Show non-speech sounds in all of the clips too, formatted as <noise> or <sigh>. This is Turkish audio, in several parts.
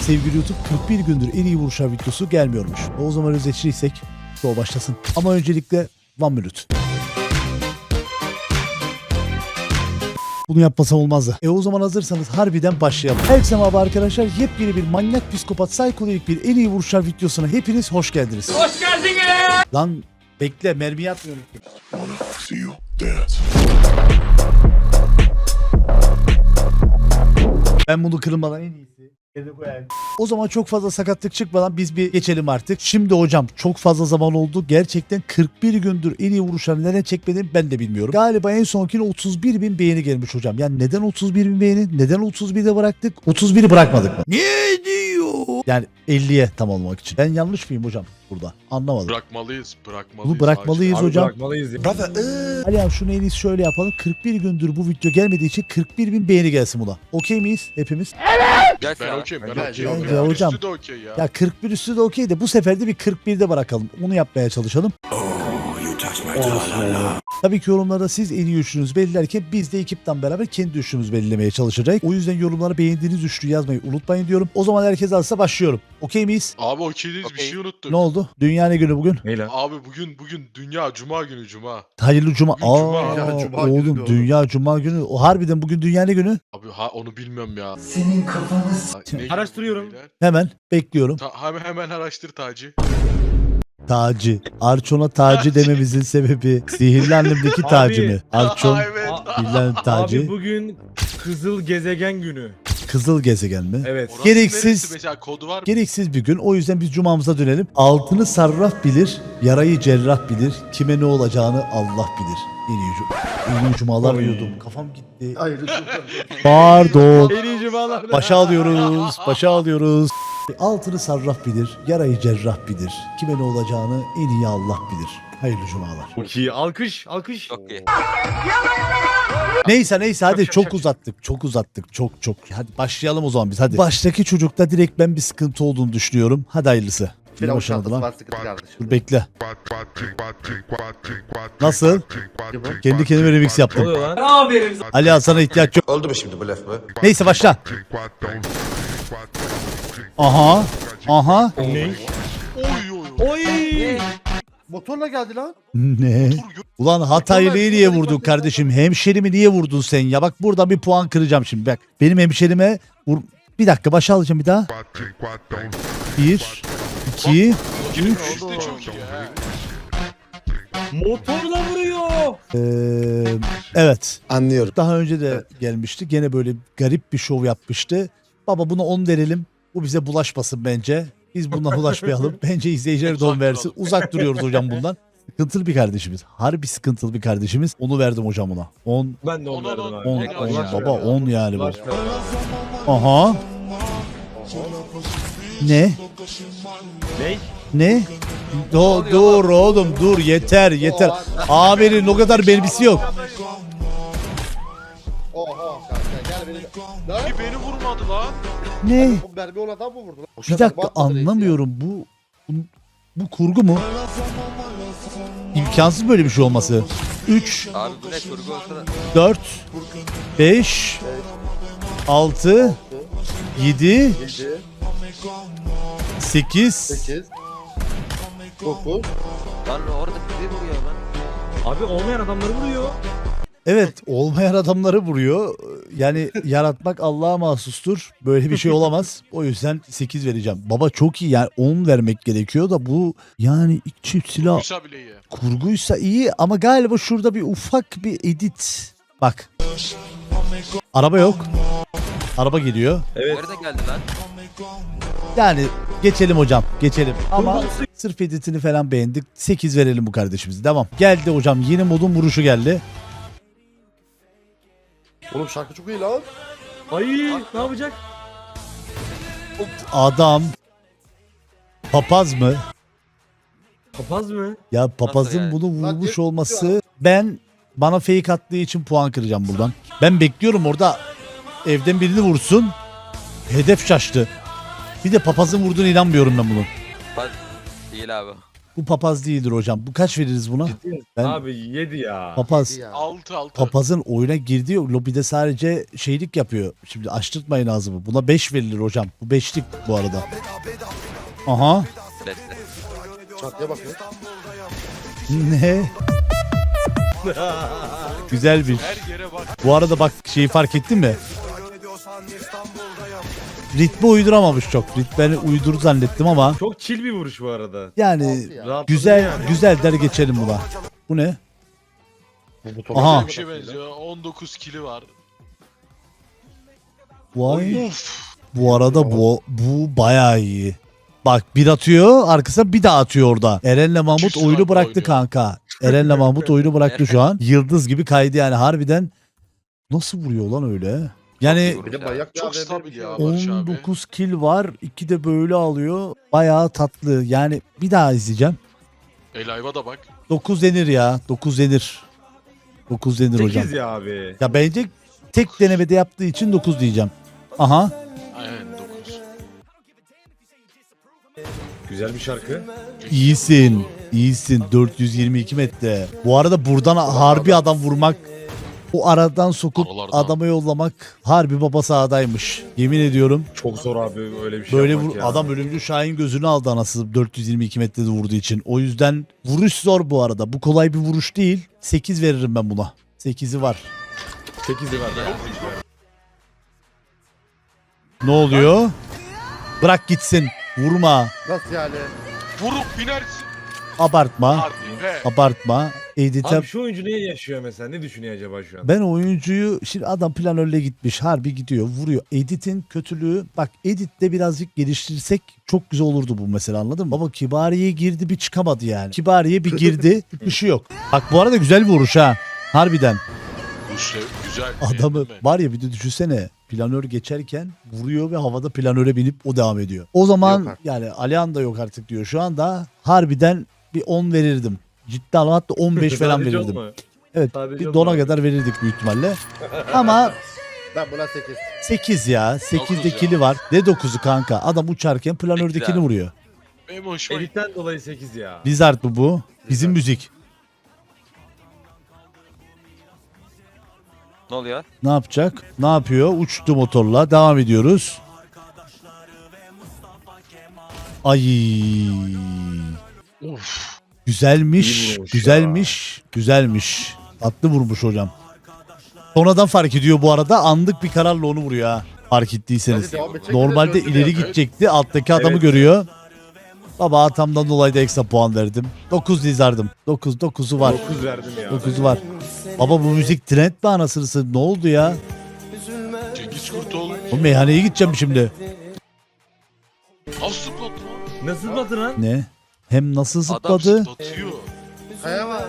sevgili YouTube 41 gündür en iyi vuruşlar videosu gelmiyormuş. O zaman özdeşliysek o başlasın. Ama öncelikle one minute. Bunu yapmasam olmazdı. E o zaman hazırsanız harbiden başlayalım. Herkese merhaba arkadaşlar. Yepyeni bir manyak psikopat psikodelik bir en iyi vuruşlar videosuna hepiniz hoş geldiniz. Hoş geldiniz. Lan bekle mermi atmıyorum. Ben bunu kırılmadan en iyisi. O zaman çok fazla sakatlık çıkmadan biz bir geçelim artık. Şimdi hocam çok fazla zaman oldu. Gerçekten 41 gündür en iyi vuruşları neden çekmedim ben de bilmiyorum. Galiba en sonkine 31 bin beğeni gelmiş hocam. Yani neden 31 bin beğeni? Neden 31'de bıraktık? 31'i bırakmadık mı? Ne diyor? Yani 50'ye tam olmak için. Ben yanlış mıyım hocam burada? Anlamadım. Bırakmalıyız, bırakmalıyız. Bunu bırakmalıyız Acil. hocam. Bırakmalıyız ya. Brother, uh, Ali abi şunu en iyisi şöyle yapalım. 41 gündür bu video gelmediği için 41 bin beğeni gelsin buna. Okey miyiz hepimiz? Ben okeyim, ben okeyim. bence Ya, hocam. Üstü de okey ya. Ya 41 üstü de okey de bu sefer de bir 41'de bırakalım. Onu yapmaya çalışalım. la Tabii ki yorumlarda siz en iyi üçlünüzü belirlerken biz de ekipten beraber kendi üçlümüzü belirlemeye çalışacağız. O yüzden yorumlara beğendiğiniz üçlü yazmayı unutmayın diyorum. O zaman herkes alsa başlıyorum. Okey miyiz? Abi okey değiliz, bir Okey. şey unuttuk. Ne oldu? Dünya ne günü bugün? Neyle? Abi bugün bugün dünya cuma günü cuma. Hayırlı cuma. Bugün cuma. Aa, Ya, cuma günü oğlum diyor. dünya cuma günü. O harbiden bugün dünya ne günü? Abi ha onu bilmiyorum ya. Senin kafanız. Araştırıyorum. Hemen bekliyorum. Ta- hemen hemen araştır Taci. Tacı. Arçon'a tacı dememizin sebebi sihirli annemdeki tacı mı? Arçon, evet. Tacı, Abi bugün Kızıl Gezegen günü. kızıl gezegen mi? Evet. Orası Gereksiz- neresi Mesela kodu var mı? Gereksiz bir gün. O yüzden biz cumamıza dönelim. Altını sarraf bilir, yarayı cerrah bilir. Kime ne olacağını Allah bilir. En iyi, cu- en iyi cumalar Oy. diyordum. Kafam gitti. Hayır, Pardon. En iyi cumalar. Başa alıyoruz. Başa alıyoruz. Altını sarraf bilir, yarayı cerrah bilir. Kime ne olacağını en iyi Allah bilir. Hayırlı cumalar. Çok iyi. Alkış, alkış. Çok iyi. Neyse neyse hadi şak, çok şak. uzattık. Çok uzattık. Çok çok. Hadi başlayalım o zaman biz hadi. Baştaki çocukta direkt ben bir sıkıntı olduğunu düşünüyorum. Hadi hayırlısı. Ne başladı şarkısı lan? Dur bekle. Nasıl? Kendi kendime remix Ne yaptım. oluyor lan? Ali Hasan'a ihtiyaç yok. Oldu mu şimdi bu laf mı? Neyse başla. Aha. Aha. Ne? Oy oy oy. Oy! Motorla geldi lan. Ne? Ulan Hataylı'yı niye vurdun kardeşim? Hemşerimi niye vurdun sen ya? Bak burada bir puan kıracağım şimdi. Bak benim hemşerime vur... Bir dakika başa alacağım bir daha. Bir, iki, ha. Motorla vuruyor. Ee, evet. Anlıyorum. Daha önce de gelmişti. Gene böyle garip bir şov yapmıştı. Baba buna 10 verelim. Bu bize bulaşmasın bence. Biz bundan bulaşmayalım. <laughs> Bence izleyiciler de 10 Uzak versin. Uzak duruyoruz hocam <laughs> bundan. Sıkıntılı bir kardeşimiz. Harbi sıkıntılı bir kardeşimiz. Onu verdim hocam ona. 10, Ben de onu On, verdim on, abi. 10, Direkt 10 ulaş baba ver. 10 yani bu. Aha. Ne? Ne? Ne? Do, dur oğlum dur yeter yeter. Amirin o kadar mermisi yok. Bir beni vurmadı lan. Ne? Bu mermi ona adam mı vurdu lan? Bir dakika anlamıyorum bu bu, bu kurgu mu? İmkansız böyle bir şey olması. 3 Abi bu ne kurgu olsa da 4 5 6 7 7, 8 8, 9. lan orada bizi vuruyor lan. Abi olmayan adamları vuruyor. Evet olmayan adamları vuruyor. Yani yaratmak Allah'a mahsustur. Böyle bir şey olamaz. O yüzden 8 vereceğim. Baba çok iyi yani 10 vermek gerekiyor da bu yani çift silah Musa bile iyi. kurguysa iyi ama galiba şurada bir ufak bir edit. Bak. Araba yok. Araba geliyor. Evet. Nerede geldi lan? Yani geçelim hocam geçelim. Ama sırf editini falan beğendik. 8 verelim bu kardeşimize. Devam. Geldi hocam yeni modun vuruşu geldi. Oğlum şarkı çok iyi lan. Ay ne yapacak? Adam. Papaz mı? Papaz mı? Ya papazın yani? bunu Lan vurmuş ne- olması ben bana fake attığı için puan kıracağım buradan. Ben bekliyorum orada evden birini vursun. Hedef şaştı. Bir de papazın vurduğuna inanmıyorum ben bunun. Pas değil abi. Bu papaz değildir hocam. Bu kaç veririz buna? Ben- Abi yedi ya. Papaz. Ya. 6 6. Papazın oyuna girdiği lobide sadece şeylik yapıyor. Şimdi açtırtmayın ağzımı. Buna 5 verilir hocam. Bu 5'lik bu arada. Aha. Çatıya bakıyor. Ne? Güzel bir. Her yere bak. Bu arada bak şeyi fark ettin mi? Ritmi uyduramamış çok. Ritmini uydur zannettim ama Çok chill bir vuruş bu arada. yani Ya. Rahatladım güzel yani. güzel der geçelim buna. Bu ne? Bu buton Aha. Bir şey benziyor. 19 kili var. Vay. Uf. Bu arada bu bu bayağı iyi. Bak bir atıyor arkasına bir daha atıyor orada. Eren'le Mahmut Çift oyunu bıraktı oynuyor. kanka. Eren'le Mahmut oyunu bıraktı şu an. <laughs> Yıldız gibi kaydı yani harbiden. Nasıl vuruyor lan öyle? Yani Bir de Çok AVM stabil ya. var. Barış abi. 19 kill var. 2 de böyle alıyor. Bayağı tatlı. Yani bir daha izleyeceğim. Elayva da bak. 9 denir ya. 9 denir. 9 denir hocam. 8 ya abi. Ya bence tek denemede yaptığı için 9 diyeceğim. Aha. Aynen 9. Güzel bir şarkı. İyisin. İyisin. 422 metre. Bu arada buradan harbi adam vurmak o aradan sokup Aralardan. adama yollamak harbi baba sahadaymış. Yemin ediyorum. Çok zor abi öyle bir şey Böyle yapmak vur, ya. adam ölümcül Şahin gözünü aldı anası 422 metrede vurduğu için. O yüzden vuruş zor bu arada. Bu kolay bir vuruş değil. 8 veririm ben buna. 8'i var. 8'i var. Ne oluyor? Bırak gitsin. Vurma. Nasıl yani? Vurup binersin. Abartma. Be. Abartma. Edit'e Abi şu oyuncu neye yaşıyor mesela? Ne düşünüyor acaba şu an? Ben oyuncuyu şimdi adam planörle gitmiş harbi gidiyor vuruyor. Edit'in kötülüğü bak editte birazcık geliştirsek çok güzel olurdu bu mesela anladın mı? Baba Kibariye girdi bir çıkamadı yani. Kibariye bir girdi <laughs> bir şey yok. Bak bu arada güzel bir vuruş ha. Harbiden Bu şey güzel. adamı beğendin mi? var ya bir de düşünsene planör geçerken vuruyor ve havada planöre binip o devam ediyor. O zaman Yok artık. yani Alihan da yok artık diyor. Şu anda harbiden bir 10 verirdim. Ciddi anlamda hatta 15 falan Sadece verirdim. Evet Sadece bir dona kadar verirdik büyük ihtimalle. <laughs> Ama Ben buna 8. 8 ya. 8'de Dokuz ya. kili var. Ne 9'u kanka? Adam uçarken planördekini abi. vuruyor. Benim hoşuma gitti. Editten dolayı 8 ya. Blizzard mı bu? Bizim müzik. Ne oluyor? Ne yapacak? Ne yapıyor? Uçtu motorla. Devam ediyoruz. Ay. Uf. Güzelmiş. Güzelmiş. Güzelmiş. Tatlı vurmuş hocam. Sonradan fark ediyor bu arada. Anlık bir kararla onu vuruyor ha. Fark ettiyseniz. Hadi devam edecek. Normalde ileri ya. gidecekti. Alttaki adamı Evet. görüyor. Baba atamdan dolayı da ekstra puan verdim. 9 dizardım. 9 9'u var. 9 verdim ya. 9'u var. Baba bu müzik trend mi anasını satayım? Ne oldu ya? Cengiz Kurtoğlu. Bu meyhaneye gideceğim şimdi. Zıpladı lan. Nasıl batı lan? Ne? Hem nasıl Adam zıpladı? zıplatıyor. Kaya var.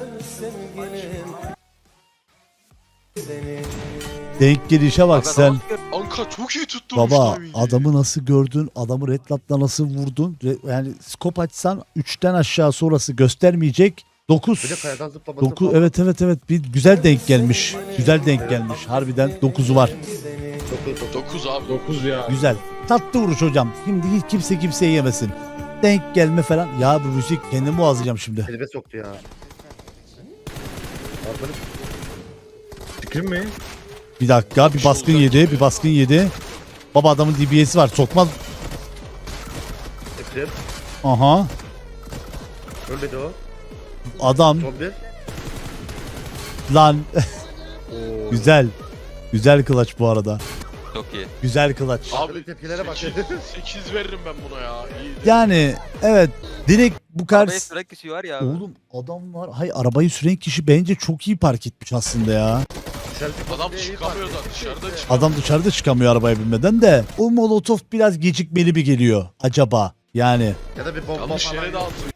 Denk gelişe bak Abi sen. adam Anka çok iyi tuttu. Baba adamı nasıl gördün? Adamı redlatla nasıl vurdun? Re- Yani skop açsan 3'ten aşağı sonrası göstermeyecek. 9. Bir de kayadan zıplaması. 9 falan. evet evet evet bir güzel denk gelmiş. Güzel denk gelmiş. Harbiden 9'u var. 9 abi. 9 ya. Güzel. Tatlı vuruş hocam. Şimdi hiç kimse kimseye yemesin. Denk gelme falan. Ya bu müzik kendimi boğazlayacağım şimdi. Elime soktu ya. Arkadaş Fikrin mi? Bir dakika bir baskın yedi. Bir baskın yedi. Baba adamın DBS'i var. Sokmaz. Ekrem. Aha. Ölmedi o. Adam Son bir. lan. <laughs> Güzel. Güzel kılaç bu arada. Çok iyi. Güzel kılaç. Abi tepkilere bak. 8, 8 <laughs> veririm ben buna ya. İyi. Yani evet direkt bu kadar Arabayı süren kişi var ya. abi. Oğlum adamlar hay arabayı süren kişi bence çok iyi park etmiş aslında ya. Adam çıkamıyor da dışarıda çıkamıyor. Adam dışarıda çıkamıyor arabaya binmeden de. O molotof biraz gecikmeli bir geliyor acaba. Yani Ya da bir bomba Yanlış falan. yere de atıyor.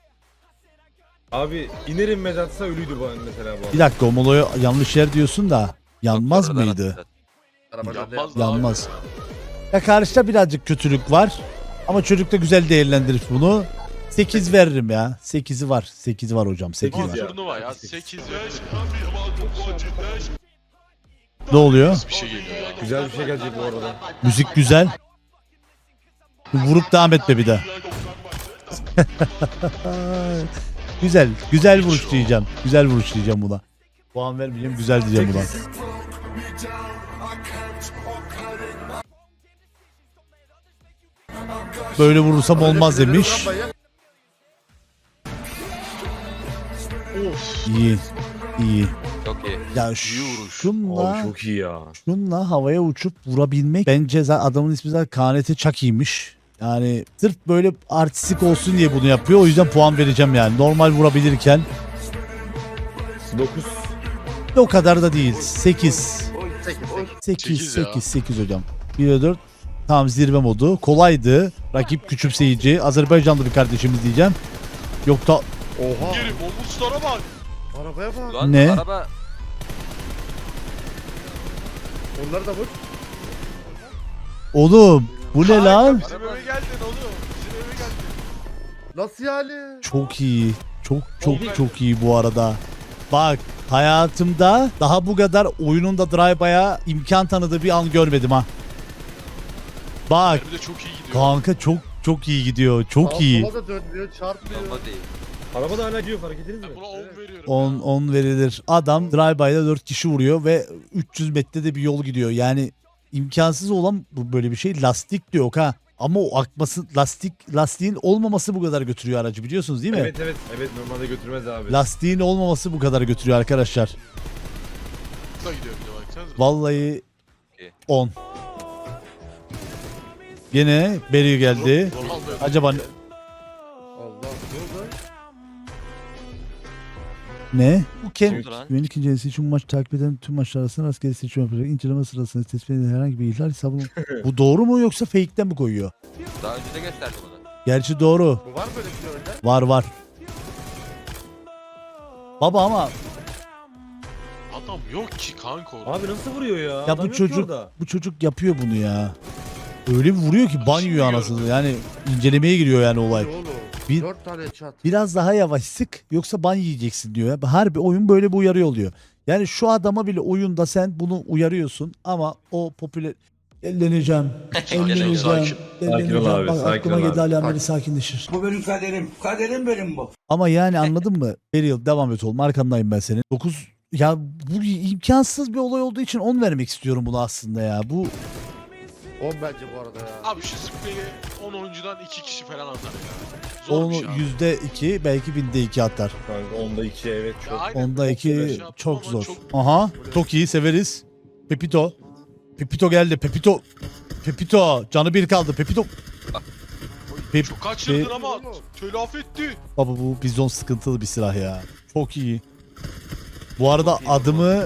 Abi iner inmez atsa ölüydü bu mesela bu. bir dakika o moloya yanlış yer diyorsun da yanmaz mıydı? attılar. Arabadan Yanmaz da-. Ya karşıda birazcık kötülük var. Ama çocuk da güzel değerlendirir bunu. 8 veririm ya. 8'i var. 8'i var hocam. 8 Sekiz var. ya. Turnuva ya. 8 ver. Ne oluyor? Bir şey geliyor ya. Güzel bir şey gelecek bu arada. Müzik güzel. Vurup devam etme bir de. <laughs> Güzel. Güzel vuruş diyeceğim. Güzel vuruş diyeceğim buna. Puan vermeyeceğim. Güzel diyeceğim buna. Böyle vurursam olmaz demiş. İyi. İyi. Çok iyi. Ya İyi vuruş. şunla, Abi çok iyi ya. şunla havaya uçup vurabilmek bence zaten adamın ismi zaten KNT Chucky'ymiş. Yani sırf böyle artistik olsun diye bunu yapıyor. O yüzden puan vereceğim yani. Normal vurabilirken 9. o kadar da değil. 8. Sekiz, sekiz. 8 Sekiz ya. 8 8 hocam. 1'e 4 tam zirve modu. Kolaydı. Rakip küçümseyici. Azerbaycanlı bir kardeşimiz diyeceğim. Yok da Oha. Yerim omuzlara bak. Arabaya bak. Lan Ne? araba Onları da vur. oğlum bu ne lan? Bizim eve geldin oğlum. Bizim eve geldin. Nasıl yani? Çok iyi. Çok çok çok iyi bu arada. Bak hayatımda daha bu kadar oyunun da drive'a imkan tanıdığı bir an görmedim ha. Bak Bir de çok iyi gidiyor. kanka çok çok iyi gidiyor. Çok iyi. sola da dönmüyor, çarpmıyor. bomba değil. Araba da hala gidiyor fark ettiniz mi? Ben buna 10 veriyorum. 10 ya. 10 verilir. Adam drive-by'da 4 kişi vuruyor ve 300 metrede bir yol gidiyor. Yani imkansız olan bu böyle bir şey. Lastik de yok ha. Ama o akması lastik lastiğin olmaması bu kadar götürüyor aracı biliyorsunuz değil mi? Evet evet evet normalde götürmez abi. Lastiğin olmaması bu kadar götürüyor arkadaşlar. Da gidiyor bir de baksanıza. Vallahi İyi. 10. Yine Beri geldi. Acaba ne? Bu Ken? Güvenlik incelemesi için bu maç takip eden tüm maçlar arasında rastgele seçim yapacak. İnceleme sırasında tespit edilen herhangi bir ihlal hesabını... <laughs> bu doğru mu yoksa fake'ten mi koyuyor? Daha önce de gösterdim onu. Gerçi doğru. Bu var mı böyle bir şey öyle? Var var. Baba ama Adam yok ki kanka orada. Abi nasıl vuruyor ya? ya Adam bu yok ki çocuk orada. bu çocuk yapıyor bunu ya. Öyle bir vuruyor ki ban Şimdi yiyor gördüm. anasını. Yani incelemeye giriyor yani olay. Bir- Dört tane çat. Biraz daha yavaş sık yoksa ban yiyeceksin diyor. ya. Harbi oyun böyle bir uyarı oluyor. Yani şu adama bile oyunda sen bunu uyarıyorsun ama o popüler elleneceğim. elleneceğim. sakin. elleneceğim. Sakin ol abi, Bak, sakin aklıma ol geldi abi. alameli sakinleşir. Bu benim kaderim. Kaderim benim bu. Ama yani anladın mı? Beryl devam et oğlum arkandayım ben senin. 9 ya bu imkansız bir olay olduğu için 10 vermek istiyorum buna aslında ya. Bu On bence bu arada ya. Abi şu spreyi 10 oyuncudan 2 kişi falan atar ya. Zor onu şey abi. yüzde iki belki binde iki atar. Kanka onda 2 evet Ya çok. aynen, Onda çok iki şey yaptım çok zor. çok- Aha çok iyi severiz. Pepito. Pepito geldi. Pepito. Pepito. Canı bir kaldı. Pepito. Pep- Çok kaçırdın Pe- ama telafi etti. Baba bu bizon sıkıntılı bir silah ya. Çok iyi. Bu arada adımı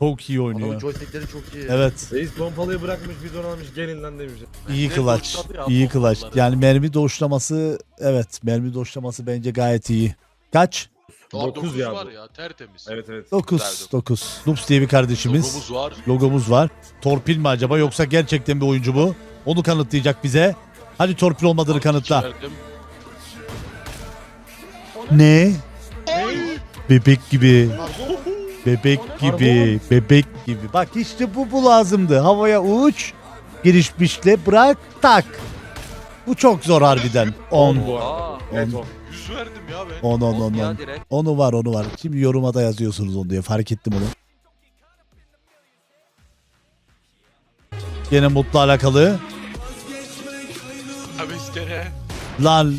çok iyi Adamın oynuyor. joystickleri çok iyi. Evet. Reis pompalıyı bırakmış bizon almış gelin lan demiş. iyi Ne ya iyi kılaç. pompaları. Yani mermi doşlaması evet mermi doşlaması bence gayet iyi. Kaç? Daha Dokuz 9 ya bu. var ya tertemiz. Evet evet. 9. Güzel, 9. Loops diye bir kardeşimiz. Logomuz var. Logomuz var. Torpil mi acaba yoksa gerçekten bir oyuncu bu? Onu kanıtlayacak bize. Hadi torpil olmadığını kanıtla. Verdim. Ne? Bebek gibi. Bebek gibi. Bebek gibi. Bak işte bu bu lazımdı. Havaya uç. Girişmişle bırak tak. Bu çok zor harbiden. <laughs> 10. bu arada. Aa. Evet 10. 100 verdim ya ben. 10 10 On 10 ya 10. direkt. Onu var onu var. Şimdi yoruma da yazıyorsunuz onu diye fark ettim onu. Yine mutlu alakalı. Abi iskene. Lan.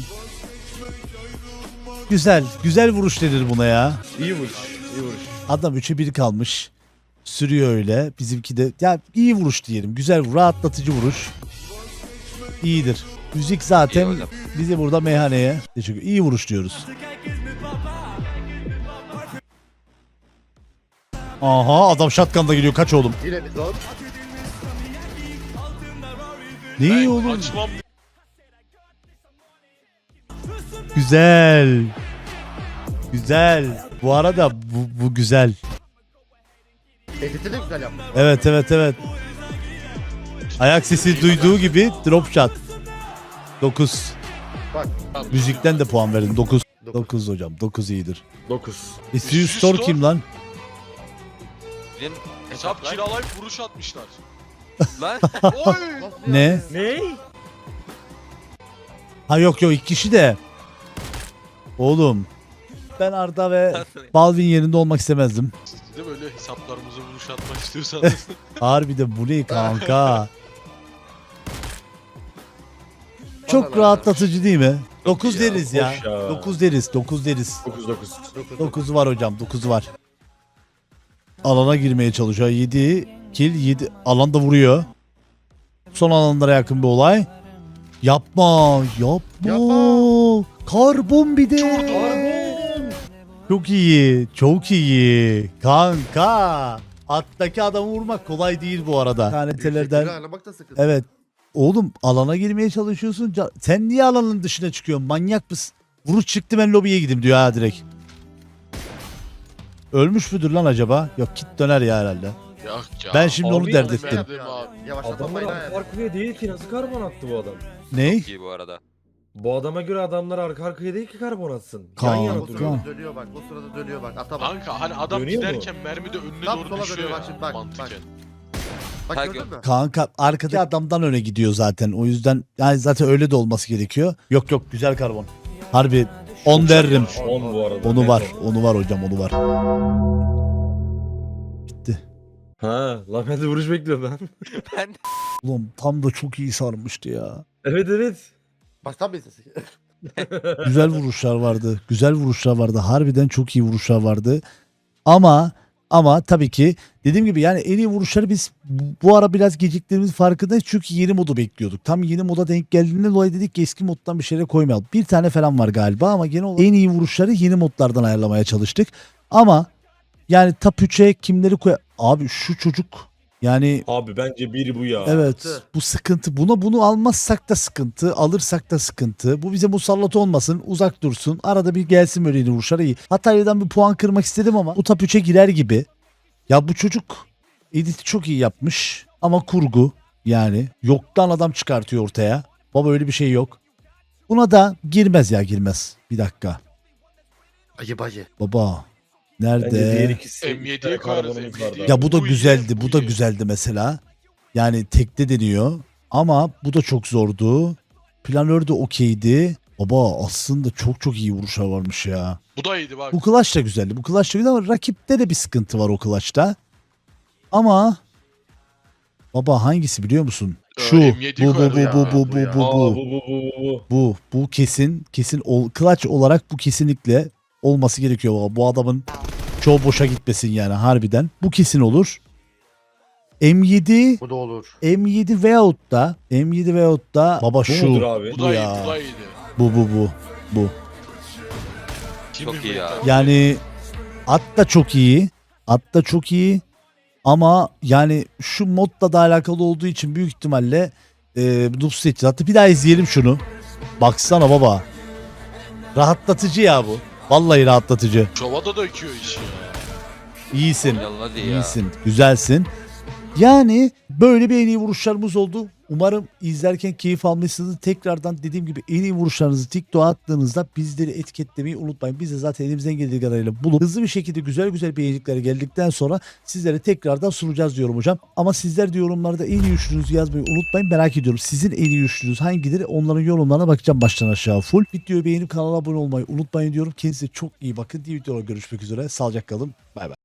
Güzel. Güzel vuruş denir buna ya. İyi vuruş. iyi vuruş. Adam 3'e 1 kalmış. Sürüyor öyle. Bizimki de ya iyi vuruş diyelim. Güzel rahatlatıcı vuruş. İyidir. Müzik İyi zaten hocam. bizi burada meyhaneye teşekkür. İyi vuruş diyoruz. Aha adam shotgun'da gidiyor. Kaç oğlum. Yine. Ne iyi oğlum. Açmam. Güzel. Güzel. Bu arada bu, bu güzel. Edit'i de güzel yapmış. Evet evet evet. Ayak sesi duyduğu gibi drop shot. 9. Bak. Müzikten de puan verdim. 9. Dokuz. 9 hocam. 9 iyidir. 9. Istiyor Üstü Store Store. kim lan? Bizim Hesap kiralayıp vuruş atmışlar. <laughs> lan. Oy! Nasıl Ne? Ne? Ha yok yok iki kişi de. Oğlum ben Arda ve Balvin yerinde olmak istemezdim. Siz de böyle hesaplarımızı vuruş atmak istiyorsanız. <laughs> Harbi de bu ne kanka? Çok rahatlatıcı değil mi? 9 ya, deriz ya. hoş ya. 9 deriz, 9 deriz. 9 9. 9 var hocam, 9 var. Alana girmeye çalışıyor. 7 kill, 7 alanda vuruyor. Son alanlara yakın bir olay. Yapma, yapma. Yapma. Karbon bir de. Çok iyi, çok iyi. Kanka. Attaki adamı vurmak kolay değil bu arada. Da sıkıntı. Evet. Oğlum alana girmeye çalışıyorsun. Ca- Sen niye alanın dışına çıkıyorsun? Manyak mısın? Vuruş çıktı ben lobiye gideyim diyor ha direkt. Ölmüş müdür lan acaba? Yok kit döner ya herhalde. Yok ya. Ben şimdi onu Abi, dert ettim. Yavaşlatma Adamlar bayrağı değil ki nasıl karbon attı bu adam? Ne? İyi bu arada. Bu adama göre adamlar arka arkaya değil ki karbon atsın. Kanka. Yan yana O duruyor. sırada dönüyor bak. O sırada dönüyor bak. Ata bak. Kanka hani adam Dönüyor mu? giderken mermi de önüne Tam doğru sola düşüyor dönüyor ya. bak şimdi, bak, mantıken. Bak Ha, gördün mü? Kanka arkadaki adamdan öne gidiyor zaten. O yüzden yani zaten öyle de olması gerekiyor. Yok yok güzel karbon. Harbi 10 veririm. 10 bu arada. Onu net var. on. Onu var hocam onu var. Bitti. Ha lan ben de vuruş bekliyorum. Ben Ulan tam da çok iyi sarmıştı ya. evet evet. Baştan bir sesi. <laughs> Güzel vuruşlar vardı. Güzel vuruşlar vardı. Harbiden çok iyi vuruşlar vardı. Ama ama tabii ki dediğim gibi yani en iyi vuruşları biz bu ara biraz geciktiğimiz farkındayız. Çünkü yeni modu bekliyorduk. Tam yeni moda denk geldiğinde dolayı dedik ki eski moddan bir şeyler koymayalım. Bir tane falan var galiba ama genel olarak en iyi vuruşları yeni modlardan ayarlamaya çalıştık. Ama yani top 3'e kimleri koy... Abi şu çocuk yani Abi bence biri bu ya. Evet bu sıkıntı. Buna bunu almazsak da sıkıntı. Alırsak da sıkıntı. Bu bize musallat olmasın. Uzak dursun. Arada bir gelsin böyle yeni vuruşlar iyi. Hatay'dan bir puan kırmak istedim ama bu top 3'e girer gibi. Ya bu çocuk editi çok iyi yapmış. Ama kurgu yani. Yoktan adam çıkartıyor ortaya. Baba öyle bir şey yok. Buna da girmez ya girmez. Bir dakika. Ayı bacı. Baba. Bence diğer Nerede? ikisi. M7'ye bir tane koyarız, karbonumuz M7'ye. vardı. Ya bu da Bu iyi, güzeldi. bu Bu da iyi. güzeldi mesela. Yani tekte deniyor. Ama bu da çok zordu. Planör de okeydi. Baba aslında çok çok iyi vuruşlar varmış ya. Bu da iyiydi bak. Bu Clash da güzeldi. Bu Clash da güzeldi ama rakipte de bir sıkıntı var o Clash'ta. Ama baba hangisi biliyor musun? Ee, Şu. M7'yi Bu bu bu koyarız bu ya, bu bu bu ya. bu Aa, bu. bu bu bu bu bu. Bu bu kesin kesin ol, clutch olarak bu kesinlikle olması gerekiyor baba. Bu adamın çoğu boşa gitmesin yani harbiden. Bu kesin olur. M7 Bu da olur. M7 veyahut da M7 veyahut da baba Bu şu mudur abi? Bu bu da ya. iyi, bu da iyiydi. bu bu bu bu. Kim Çok iyi ya. Yani at da çok iyi. At da çok iyi. Ama yani şu modla da alakalı olduğu için büyük ihtimalle e, noob seçeceğiz. Hatta bir daha izleyelim şunu. Baksana baba. Rahatlatıcı ya bu. Vallahi rahatlatıcı. Çovada döküyor işi ya. İyisin. Ya. İyisin. Güzelsin. Yani böyle bir en iyi vuruşlarımız oldu. Umarım izlerken keyif almışsınız. Tekrardan dediğim gibi en iyi vuruşlarınızı TikTok'a attığınızda bizleri etiketlemeyi unutmayın. Biz de zaten elimizden geldiği kadarıyla bulup hızlı bir şekilde güzel güzel beğeniklere geldikten sonra sizlere tekrardan sunacağız diyorum hocam. Ama sizler de yorumlarda en iyi üçlünüzü yazmayı unutmayın. Merak ediyorum sizin en iyi üçlünüz hangileri? Onların yorumlarına bakacağım baştan aşağı full. Videoyu beğenip kanala abone olmayı unutmayın diyorum. Kendinize çok iyi bakın. Diğer videoda görüşmek üzere. Sağlıcakla kalın. Bay bay.